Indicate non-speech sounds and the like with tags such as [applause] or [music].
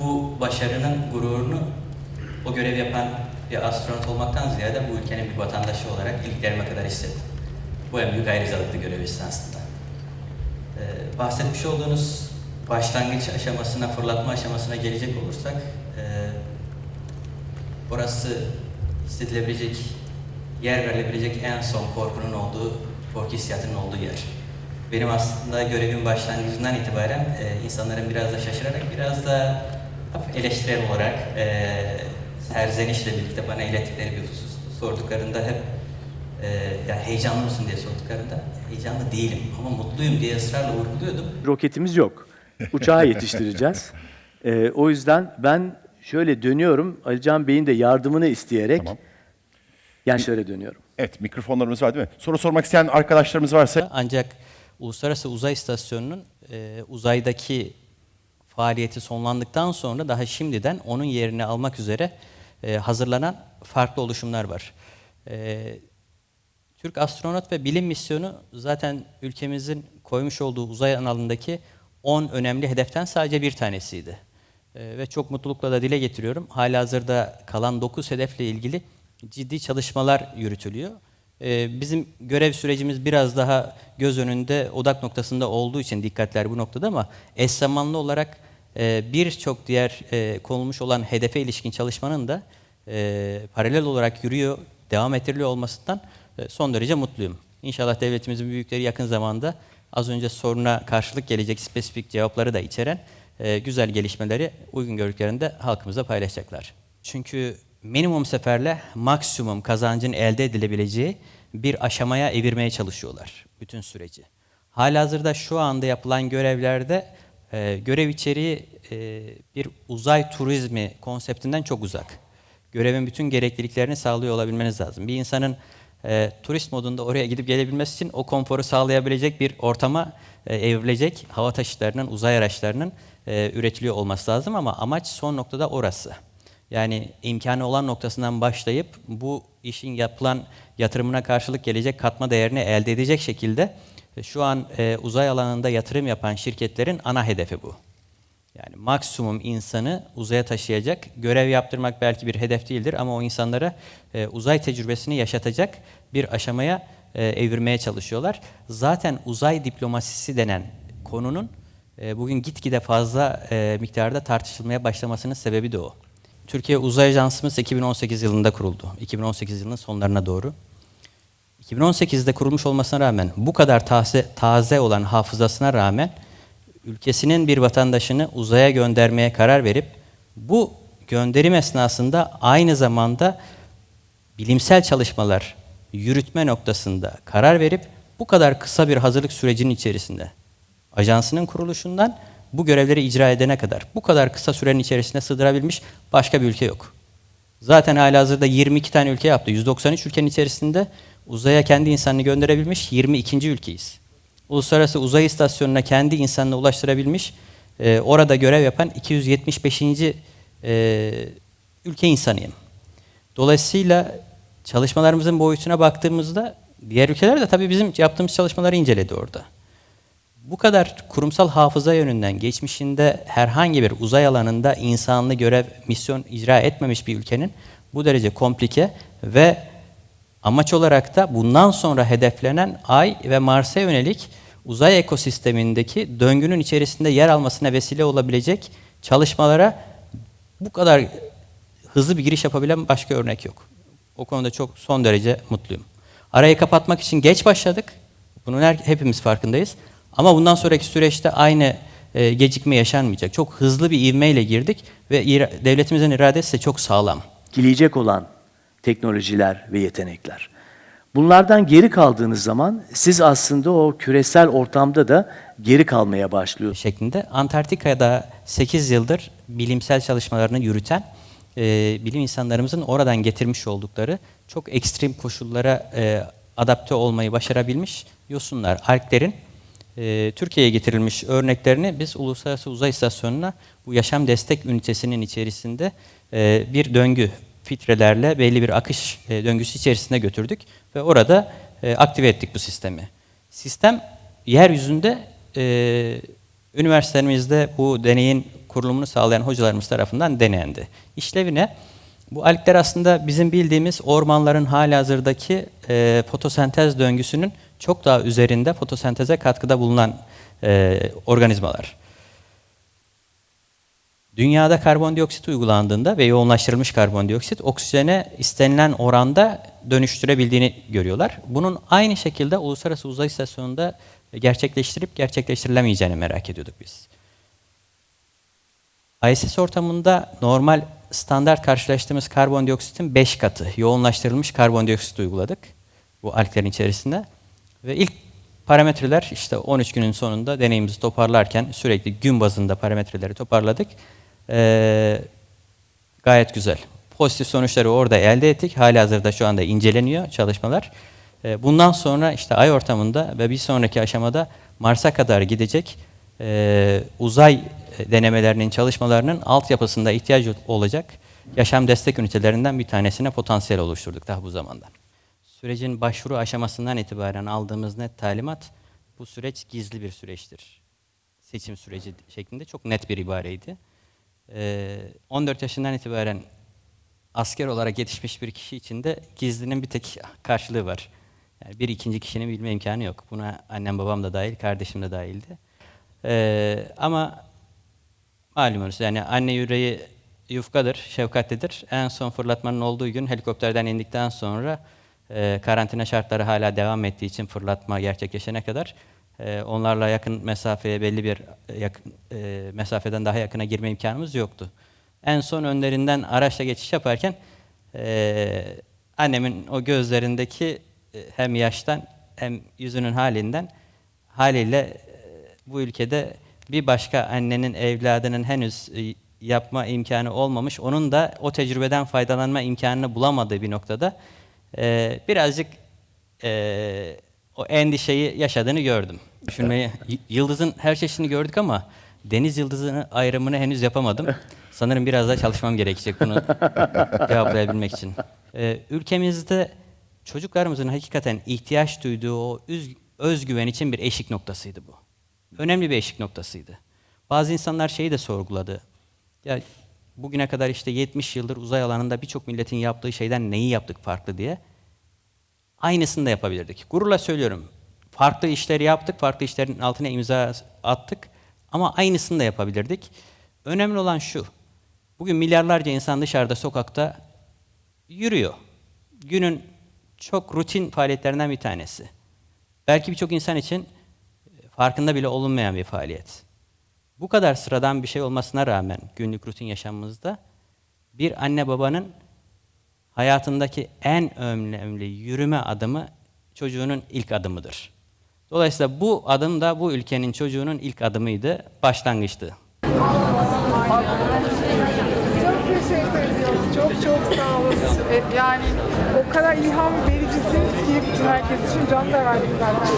Bu başarının gururunu o görev yapan bir astronot olmaktan ziyade bu ülkenin bir vatandaşı olarak iliklerime kadar hissettim. Bu en büyük ayrıcalıklı görev esnasında. Ee, bahsetmiş olduğunuz başlangıç aşamasına, fırlatma aşamasına gelecek olursak, e, orası hissedilebilecek, yer verilebilecek en son korkunun olduğu, korku hissiyatının olduğu yer. Benim aslında görevin başlangıcından itibaren e, insanların biraz da şaşırarak, biraz da hafif eleştirel olarak e, serzenişle birlikte bana ilettikleri bir husus sorduklarında hep e, ya heyecanlı mısın diye sorduklarında heyecanlı değilim ama mutluyum diye ısrarla vurguluyordum. Roketimiz yok. Uçağı yetiştireceğiz. Ee, [laughs] o yüzden ben şöyle dönüyorum. Alican Bey'in de yardımını isteyerek Tamam. Yani şöyle dönüyorum. Evet mikrofonlarımız var değil mi? Soru sormak isteyen arkadaşlarımız varsa Ancak Uluslararası Uzay İstasyonu'nun e, uzaydaki faaliyeti sonlandıktan sonra daha şimdiden onun yerini almak üzere e, hazırlanan farklı oluşumlar var. E, Türk Astronot ve Bilim Misyonu zaten ülkemizin koymuş olduğu uzay alanındaki 10 önemli hedeften sadece bir tanesiydi. Ee, ve çok mutlulukla da dile getiriyorum. Halihazırda kalan 9 hedefle ilgili ciddi çalışmalar yürütülüyor. Ee, bizim görev sürecimiz biraz daha göz önünde, odak noktasında olduğu için dikkatler bu noktada ama eş zamanlı olarak e, birçok diğer e, konulmuş olan hedefe ilişkin çalışmanın da e, paralel olarak yürüyor, devam ettiriliyor olmasından son derece mutluyum. İnşallah devletimizin büyükleri yakın zamanda az önce soruna karşılık gelecek spesifik cevapları da içeren güzel gelişmeleri uygun gördüklerinde halkımıza paylaşacaklar. Çünkü minimum seferle maksimum kazancın elde edilebileceği bir aşamaya evirmeye çalışıyorlar bütün süreci. Halihazırda şu anda yapılan görevlerde e, görev içeriği e, bir uzay turizmi konseptinden çok uzak. Görevin bütün gerekliliklerini sağlıyor olabilmeniz lazım. Bir insanın e, turist modunda oraya gidip gelebilmesi için o konforu sağlayabilecek bir ortama e, evrilecek hava taşıtlarının, uzay araçlarının e, üretiliyor olması lazım ama amaç son noktada orası. Yani imkanı olan noktasından başlayıp bu işin yapılan yatırımına karşılık gelecek katma değerini elde edecek şekilde e, şu an e, uzay alanında yatırım yapan şirketlerin ana hedefi bu. Yani maksimum insanı uzaya taşıyacak, görev yaptırmak belki bir hedef değildir ama o insanlara e, uzay tecrübesini yaşatacak bir aşamaya e, evirmeye çalışıyorlar. Zaten uzay diplomasisi denen konunun e, bugün gitgide fazla e, miktarda tartışılmaya başlamasının sebebi de o. Türkiye Uzay Ajansımız 2018 yılında kuruldu. 2018 yılının sonlarına doğru. 2018'de kurulmuş olmasına rağmen bu kadar taze, taze olan hafızasına rağmen ülkesinin bir vatandaşını uzaya göndermeye karar verip bu gönderim esnasında aynı zamanda bilimsel çalışmalar yürütme noktasında karar verip bu kadar kısa bir hazırlık sürecinin içerisinde ajansının kuruluşundan bu görevleri icra edene kadar bu kadar kısa sürenin içerisinde sığdırabilmiş başka bir ülke yok. Zaten halihazırda 22 tane ülke yaptı. 193 ülkenin içerisinde uzaya kendi insanını gönderebilmiş 22. ülkeyiz. Uluslararası Uzay İstasyonu'na kendi insanını ulaştırabilmiş, e, orada görev yapan 275. E, ülke insanıyım. Dolayısıyla çalışmalarımızın boyutuna baktığımızda diğer ülkeler de tabii bizim yaptığımız çalışmaları inceledi orada. Bu kadar kurumsal hafıza yönünden geçmişinde herhangi bir uzay alanında insanlı görev, misyon icra etmemiş bir ülkenin bu derece komplike ve amaç olarak da bundan sonra hedeflenen Ay ve Mars'a yönelik uzay ekosistemindeki döngünün içerisinde yer almasına vesile olabilecek çalışmalara bu kadar hızlı bir giriş yapabilen başka örnek yok. O konuda çok son derece mutluyum. Arayı kapatmak için geç başladık. Bunun hepimiz farkındayız. Ama bundan sonraki süreçte aynı e, gecikme yaşanmayacak. Çok hızlı bir ivmeyle girdik ve ira- devletimizin iradesi de çok sağlam. Gelecek olan teknolojiler ve yetenekler. Bunlardan geri kaldığınız zaman siz aslında o küresel ortamda da geri kalmaya başlıyorsunuz. şeklinde Antarktika'da 8 yıldır bilimsel çalışmalarını yürüten e, bilim insanlarımızın oradan getirmiş oldukları çok ekstrem koşullara e, adapte olmayı başarabilmiş yosunlar, alglerin e, Türkiye'ye getirilmiş örneklerini biz Uluslararası Uzay İstasyonu'na bu yaşam destek ünitesinin içerisinde e, bir döngü filtrelerle belli bir akış e, döngüsü içerisinde götürdük ve orada e, aktive ettik bu sistemi. Sistem yeryüzünde e, üniversitelerimizde bu deneyin kurulumunu sağlayan hocalarımız tarafından denendi. İşlevi ne? Bu algler aslında bizim bildiğimiz ormanların halihazırdaki e, fotosentez döngüsünün çok daha üzerinde fotosenteze katkıda bulunan e, organizmalar. Dünyada karbondioksit uygulandığında ve yoğunlaştırılmış karbondioksit oksijene istenilen oranda dönüştürebildiğini görüyorlar. Bunun aynı şekilde Uluslararası Uzay İstasyonu'nda gerçekleştirip gerçekleştirilemeyeceğini merak ediyorduk biz. ISS ortamında normal standart karşılaştığımız karbondioksitin 5 katı yoğunlaştırılmış karbondioksit uyguladık bu alglerin içerisinde. Ve ilk parametreler işte 13 günün sonunda deneyimizi toparlarken sürekli gün bazında parametreleri toparladık. Ee, gayet güzel. Pozitif sonuçları orada elde ettik. Halihazırda şu anda inceleniyor çalışmalar. Ee, bundan sonra işte ay ortamında ve bir sonraki aşamada Mars'a kadar gidecek e, uzay denemelerinin çalışmalarının altyapısında ihtiyaç olacak yaşam destek ünitelerinden bir tanesine potansiyel oluşturduk daha bu zamandan. Sürecin başvuru aşamasından itibaren aldığımız net talimat bu süreç gizli bir süreçtir. Seçim süreci şeklinde çok net bir ibareydi. Ee, 14 yaşından itibaren asker olarak yetişmiş bir kişi için de gizlinin bir tek karşılığı var. Yani bir ikinci kişinin bilme imkanı yok. Buna annem babam da dahil, kardeşim de dahildi. Ee, ama malumunuz yani anne yüreği yufkadır, şefkatlidir. En son fırlatmanın olduğu gün helikopterden indikten sonra e, karantina şartları hala devam ettiği için fırlatma gerçekleşene kadar e, onlarla yakın mesafeye belli bir e, yakın, e, mesafeden daha yakına girme imkanımız yoktu. En son önlerinden araçla geçiş yaparken e, annemin o gözlerindeki e, hem yaştan hem yüzünün halinden haliyle e, bu ülkede bir başka annenin evladının henüz yapma imkanı olmamış, onun da o tecrübeden faydalanma imkanını bulamadığı bir noktada e, birazcık e, o endişeyi yaşadığını gördüm. Düşünmeyi, yıldızın her çeşidini gördük ama deniz yıldızının ayrımını henüz yapamadım. Sanırım biraz daha çalışmam gerekecek bunu [laughs] cevaplayabilmek için. E, ülkemizde çocuklarımızın hakikaten ihtiyaç duyduğu o özgüven için bir eşik noktasıydı bu. Önemli bir eşik noktasıydı. Bazı insanlar şeyi de sorguladı. Ya bugüne kadar işte 70 yıldır uzay alanında birçok milletin yaptığı şeyden neyi yaptık farklı diye. Aynısını da yapabilirdik. Gururla söylüyorum. Farklı işleri yaptık, farklı işlerin altına imza attık ama aynısını da yapabilirdik. Önemli olan şu. Bugün milyarlarca insan dışarıda sokakta yürüyor. Günün çok rutin faaliyetlerinden bir tanesi. Belki birçok insan için farkında bile olunmayan bir faaliyet. Bu kadar sıradan bir şey olmasına rağmen günlük rutin yaşamımızda bir anne babanın hayatındaki en önemli yürüme adımı çocuğunun ilk adımıdır. Dolayısıyla bu adım da bu ülkenin çocuğunun ilk adımıydı, başlangıçtı. Çok teşekkür ediyoruz. Çok çok sağ olun. E, Yani o kadar ilham vericisiniz ki herkes için can da verdik zaten.